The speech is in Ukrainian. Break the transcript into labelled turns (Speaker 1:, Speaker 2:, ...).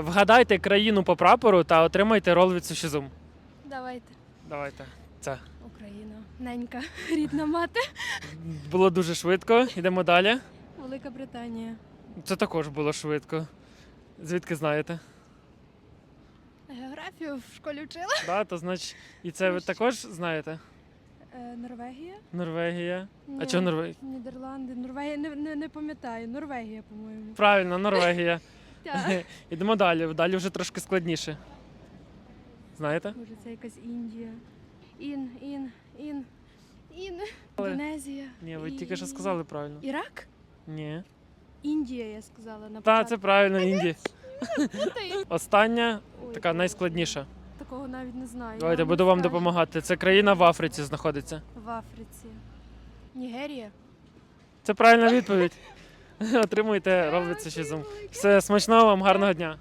Speaker 1: Вгадайте країну по прапору та отримайте рол від Сушізум.
Speaker 2: Давайте.
Speaker 1: Давайте. Це
Speaker 2: Україна. Ненька. Рідна мати.
Speaker 1: було дуже швидко. Йдемо далі.
Speaker 2: Велика Британія.
Speaker 1: Це також було швидко. Звідки знаєте?
Speaker 2: Географію в школі вчила.
Speaker 1: Да, то значить, і це ви також знаєте?
Speaker 2: Е, Норвегія.
Speaker 1: Норвегія. А
Speaker 2: Ні,
Speaker 1: чого Норвегія?
Speaker 2: Нідерланди. Норвегія. Не, не, не пам'ятаю. Норвегія, по-моєму.
Speaker 1: Правильно, Норвегія.
Speaker 2: Так.
Speaker 1: Йдемо далі. Далі вже трошки складніше. Знаєте?
Speaker 2: Може, це якась Індія. Ін, ін, ін, ін.
Speaker 1: Але-
Speaker 2: Індонезія.
Speaker 1: Ні, ви
Speaker 2: І-
Speaker 1: тільки що сказали правильно.
Speaker 2: Ірак?
Speaker 1: Ні.
Speaker 2: Індія, я сказала на
Speaker 1: Та, це правильно, Індія. Остання,
Speaker 2: Ой,
Speaker 1: така найскладніша.
Speaker 2: Такого навіть не знаю.
Speaker 1: Давайте буду вам
Speaker 2: скажу.
Speaker 1: допомагати. Це країна в Африці знаходиться.
Speaker 2: В Африці. Нігерія.
Speaker 1: Це правильна відповідь. Отримуйте робиться ще зум. Все, смачного вам, гарного дня.